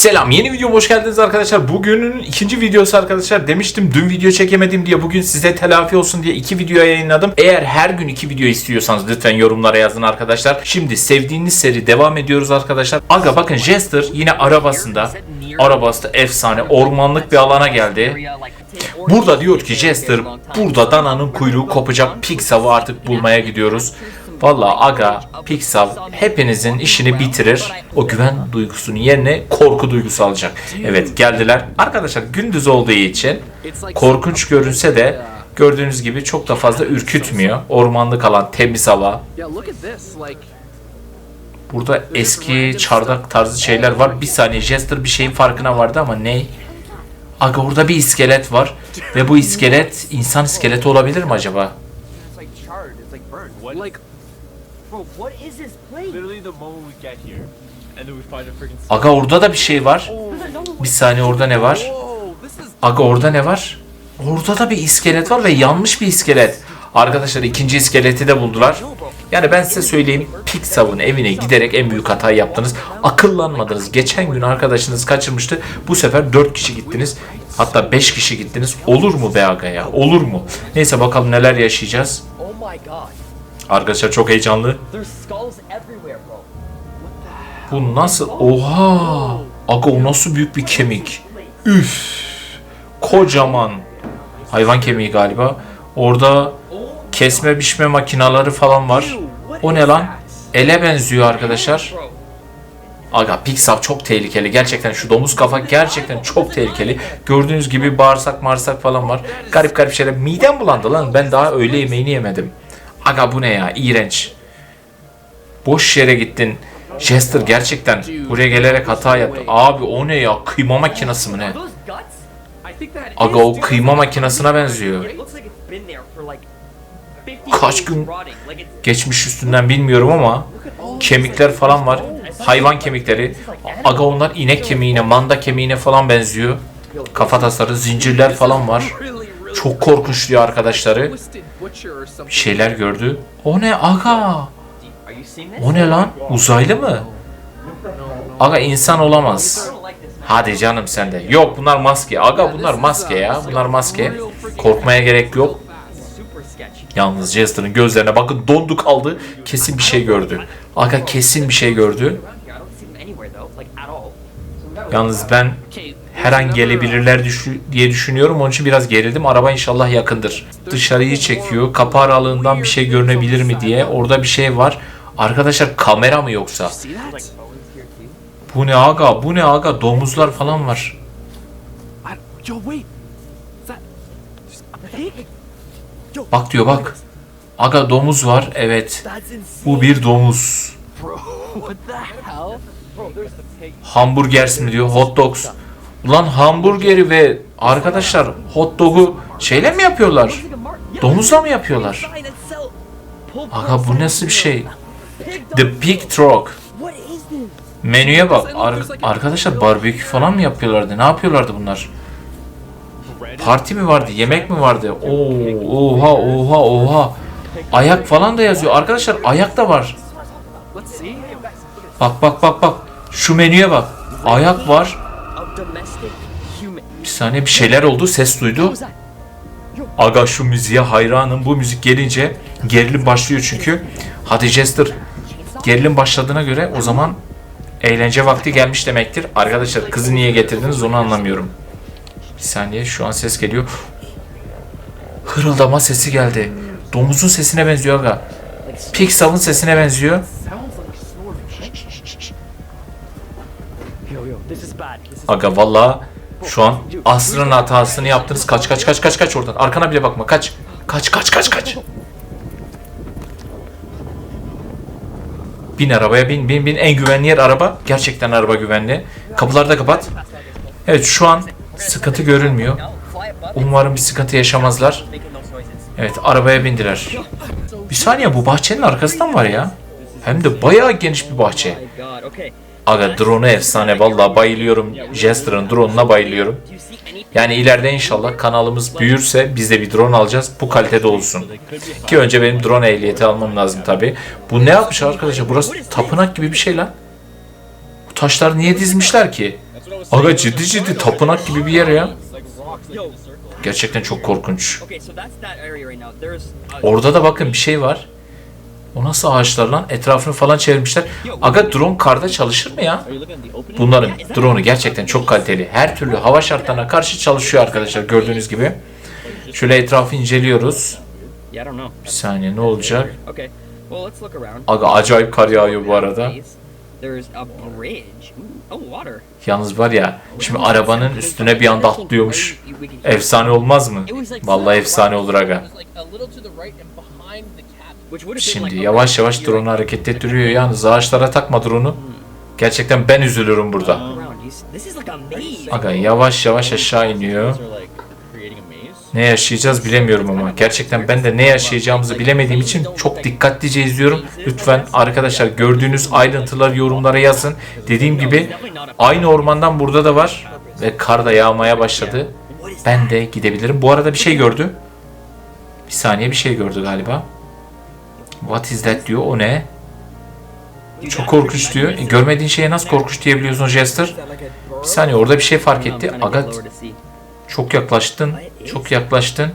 Selam yeni videoma hoş geldiniz arkadaşlar. Bugünün ikinci videosu arkadaşlar. Demiştim dün video çekemedim diye bugün size telafi olsun diye iki video yayınladım. Eğer her gün iki video istiyorsanız lütfen yorumlara yazın arkadaşlar. Şimdi sevdiğiniz seri devam ediyoruz arkadaşlar. Aga bakın Jester yine arabasında. Arabası da efsane ormanlık bir alana geldi. Burada diyor ki Jester burada dananın kuyruğu kopacak Pixav'ı artık bulmaya gidiyoruz. Valla aga Pixav hepinizin işini bitirir. O güven duygusunun yerine korku duygusu alacak. Evet geldiler. Arkadaşlar gündüz olduğu için korkunç görünse de gördüğünüz gibi çok da fazla ürkütmüyor. Ormanlık alan, temiz hava. Burada eski çardak tarzı şeyler var. Bir saniye Jester bir şeyin farkına vardı ama ne? Aga orada bir iskelet var. Ve bu iskelet insan iskeleti olabilir mi acaba? Bro, what is this place? Literally the moment we get here, and then we find a freaking. Aga orada da bir şey var. Bir saniye orada ne var? Aga orada ne var? Orada da bir iskelet var ve yanmış bir iskelet. Arkadaşlar ikinci iskeleti de buldular. Yani ben size söyleyeyim Pixav'ın evine giderek en büyük hatayı yaptınız. Akıllanmadınız. Geçen gün arkadaşınız kaçırmıştı. Bu sefer 4 kişi gittiniz. Hatta 5 kişi gittiniz. Olur mu be aga ya? Olur mu? Neyse bakalım neler yaşayacağız. Oh. Arkadaşlar çok heyecanlı. Bu nasıl? Oha! Aga o nasıl büyük bir kemik? Üf! Kocaman. Hayvan kemiği galiba. Orada kesme biçme makinaları falan var. O ne lan? Ele benziyor arkadaşlar. Aga Pixar çok tehlikeli. Gerçekten şu domuz kafa gerçekten çok tehlikeli. Gördüğünüz gibi bağırsak marsak falan var. Garip garip şeyler. Midem bulandı lan. Ben daha öğle yemeğini yemedim. Aga bu ne ya? İğrenç. Boş yere gittin. Jester gerçekten buraya gelerek hata yaptı. Abi o ne ya? Kıyma makinesi mi ne? Aga o kıyma makinesine benziyor. It looks like it's been there for like 50 Kaç gün- Geçmiş üstünden bilmiyorum ama kemikler falan var. Hayvan kemikleri. Aga onlar inek kemiğine, manda kemiğine falan benziyor. Kafa tasarı, zincirler falan var. Çok korkunç diyor arkadaşları. Bir şeyler gördü. O ne aga? O ne lan? Uzaylı mı? Aga insan olamaz. Hadi canım sen de. Yok bunlar maske. Aga bunlar maske ya. Bunlar maske. Korkmaya gerek yok. Yalnız Jester'ın gözlerine bakın dondu kaldı. Kesin bir şey gördü. Aga kesin bir şey gördü. Yalnız ben her an gelebilirler diye düşünüyorum. Onun için biraz gerildim. Araba inşallah yakındır. Dışarıyı çekiyor. Kapı aralığından bir şey görünebilir mi diye. Orada bir şey var. Arkadaşlar kamera mı yoksa? Bu ne aga? Bu ne aga? Domuzlar falan var. Bak diyor bak. Aga domuz var. Evet. Bu bir domuz. Hamburgers mi diyor? Hot dogs. Ulan hamburgeri ve arkadaşlar hot dog'u şeyle mi yapıyorlar? Domuzla mı yapıyorlar? Aga bu nasıl bir şey? The Pig Truck. Menüye bak. Ar- arkadaşlar barbekü falan mı yapıyorlardı? Ne yapıyorlardı bunlar? Parti mi vardı? Yemek mi vardı? Oo, oha oha oha. Ayak falan da yazıyor. Arkadaşlar ayak da var. Bak bak bak bak. Şu menüye bak. Ayak var. Saniye bir şeyler oldu. Ses duydu. Aga şu müziğe hayranım. Bu müzik gelince gerilim başlıyor çünkü. Hadi Jester gerilim başladığına göre o zaman eğlence vakti gelmiş demektir. Arkadaşlar kızı niye getirdiniz onu anlamıyorum. Bir saniye şu an ses geliyor. Hırıldama sesi geldi. Domuzun sesine benziyor aga. Pixav'ın sesine benziyor. Aga valla şu an asrın hatasını yaptınız. Kaç kaç kaç kaç kaç oradan. Arkana bile bakma kaç. Kaç kaç kaç kaç. Bin arabaya bin bin bin en güvenli yer araba. Gerçekten araba güvenli. Kapıları da kapat. Evet şu an sıkıntı görülmüyor. Umarım bir sıkıntı yaşamazlar. Evet arabaya bindiler. Bir saniye bu bahçenin arkasından var ya. Hem de bayağı geniş bir bahçe. Aga drone'u efsane vallahi bayılıyorum. Jester'ın drone'una bayılıyorum. Yani ileride inşallah kanalımız büyürse biz de bir drone alacağız. Bu kalitede olsun. Ki önce benim drone ehliyeti almam lazım tabi. Bu ne yapmış arkadaşlar? Burası tapınak gibi bir şey lan. Bu taşları niye dizmişler ki? Aga ciddi ciddi tapınak gibi bir yer ya. Gerçekten çok korkunç. Orada da bakın bir şey var. O nasıl ağaçlar lan? Etrafını falan çevirmişler. Aga drone karda çalışır mı ya? Bunların drone'u gerçekten çok kaliteli. Her türlü hava şartlarına karşı çalışıyor arkadaşlar gördüğünüz gibi. Şöyle etrafı inceliyoruz. Bir saniye ne olacak? Aga acayip kar yağıyor bu arada. Yalnız var ya şimdi arabanın üstüne bir anda atlıyormuş. Efsane olmaz mı? Vallahi efsane olur aga. Şimdi yavaş yavaş drone'u hareket ettiriyor yalnız ağaçlara takma drone'u. Gerçekten ben üzülürüm burada. Aga yavaş yavaş aşağı iniyor. Ne yaşayacağız bilemiyorum ama gerçekten ben de ne yaşayacağımızı bilemediğim için çok dikkatlice izliyorum. Lütfen arkadaşlar gördüğünüz ayrıntıları yorumlara yazın. Dediğim gibi aynı ormandan burada da var ve kar da yağmaya başladı. Ben de gidebilirim. Bu arada bir şey gördü. Bir saniye bir şey gördü galiba. What is that diyor. O ne? Çok korkunç diyor. E, görmediğin şeye nasıl korkunç diyebiliyorsun Jester? Bir saniye orada bir şey fark etti. Aga çok yaklaştın. Çok yaklaştın.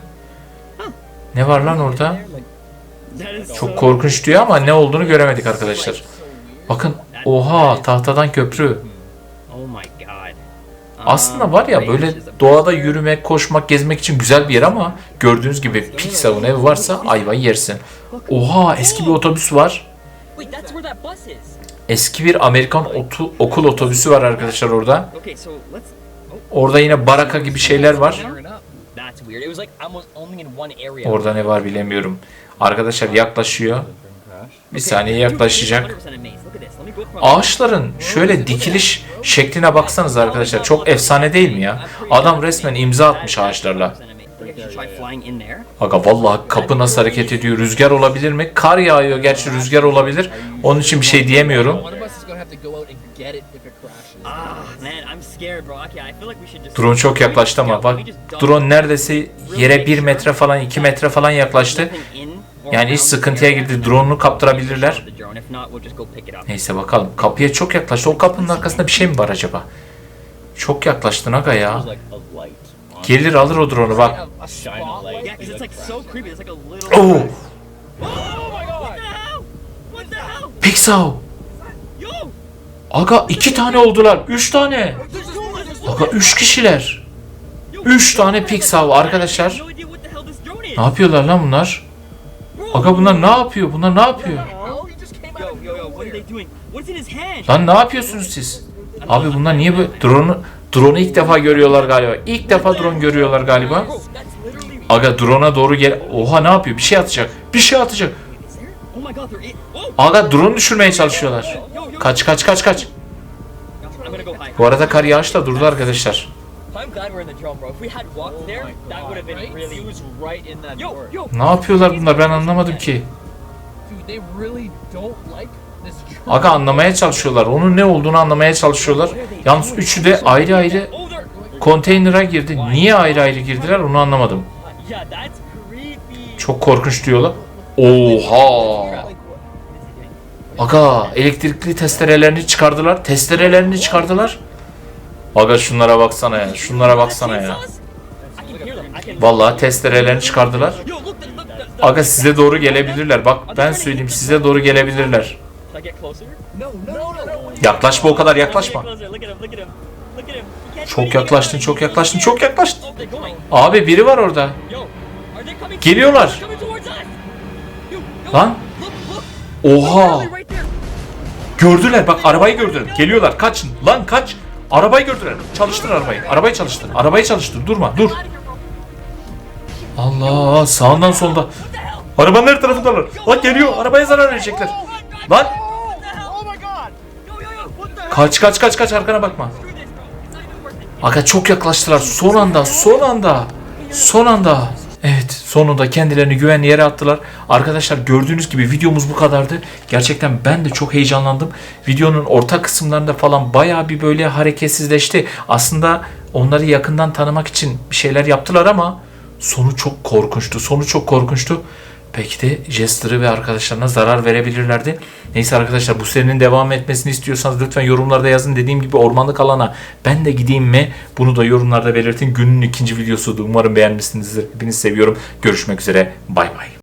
Ne var lan orada? Çok korkunç diyor ama ne olduğunu göremedik arkadaşlar. Bakın oha tahtadan köprü. Aslında var ya böyle doğada yürümek, koşmak, gezmek için güzel bir yer ama gördüğünüz gibi Pixar'ın evi varsa ayvayı yersin. Oha eski bir otobüs var. Eski bir Amerikan otu- okul otobüsü var arkadaşlar orada. Orada yine baraka gibi şeyler var. Orada ne var bilemiyorum. Arkadaşlar yaklaşıyor. Bir saniye yaklaşacak. Ağaçların şöyle dikiliş şekline baksanız arkadaşlar çok efsane değil mi ya? Adam resmen imza atmış ağaçlarla. Aga vallahi kapı nasıl hareket ediyor? Rüzgar olabilir mi? Kar yağıyor gerçi rüzgar olabilir. Onun için bir şey diyemiyorum. Crashes. Drone çok yaklaştı ama bak drone neredeyse yere 1 metre falan 2 metre falan yaklaştı. Yani hiç sıkıntıya girdi. Drone'unu kaptırabilirler. Neyse bakalım. Kapıya çok yaklaştı. O kapının arkasında bir şey mi var acaba? Çok yaklaştın aga ya. Gelir alır o drone'u bak. Oh! Pixel! Aga iki tane oldular. Üç tane. Aga üç kişiler. Üç tane Pixel arkadaşlar. Ne yapıyorlar lan bunlar? Aga bunlar ne yapıyor? Bunlar ne yapıyor? Lan ne yapıyorsunuz siz? Abi bunlar niye böyle drone'u drone'u ilk defa görüyorlar galiba. İlk defa drone görüyorlar galiba. Aga drone'a doğru gel. Oha ne yapıyor? Bir şey atacak. Bir şey atacak. Aga drone düşürmeye çalışıyorlar. Yo, yo, Kaç kaç kaç kaç. Bu arada kar yağış da durdu arkadaşlar. Ne yapıyorlar bunlar ben anlamadım ki. Aga anlamaya çalışıyorlar. Onun ne olduğunu anlamaya çalışıyorlar. Yalnız üçü de ayrı ayrı they're. konteynere girdi. Niye ayrı ayrı girdiler onu anlamadım. Çok korkunç diyorlar. Oha! Aga elektrikli testerelerini çıkardılar. Testerelerini çıkardılar. Aga şunlara baksana ya. Şunlara baksana ya. Vallahi testerelerini çıkardılar. Aga size doğru gelebilirler. Bak ben söyleyeyim size doğru gelebilirler. Should I get closer? No, no, no, no. Yaklaşma o kadar yaklaşma. Get closer. Look at him. Look at him. Look at him. He can't do Çok yaklaştın, çok yaklaştın, çok yaklaştın. Oh, going. Abi biri var orada. Geliyorlar. Lan oha. Gördüler bak arabayı gördüler. Geliyorlar kaçın. Lan kaç. Arabayı gördüler. Çalıştır arabayı. Arabayı çalıştır. Arabayı çalıştır. Durma dur. Allah sağından solda. Arabanın her tarafındalar. Lan geliyor. Arabaya zarar verecekler. Lan kaç kaç kaç kaç arkana bakma. Aga çok yaklaştılar. Son anda, son anda. Son anda. Evet, sonunda kendilerini güvenli yere attılar. Arkadaşlar gördüğünüz gibi videomuz bu kadardı. Gerçekten ben de çok heyecanlandım. Videonun orta kısımlarında falan bayağı bir böyle hareketsizleşti. Aslında onları yakından tanımak için bir şeyler yaptılar ama sonu çok korkunçtu. Sonu çok korkunçtu. Belki de Jester'ı ve arkadaşlarına zarar verebilirlerdi. Neyse arkadaşlar bu serinin devam etmesini istiyorsanız lütfen yorumlarda yazın. Dediğim gibi ormanlık alana ben de gideyim mi? Bunu da yorumlarda belirtin. Günün ikinci videosu. Umarım beğenmişsinizdir. Hepinizi seviyorum. Görüşmek üzere. Bay bay.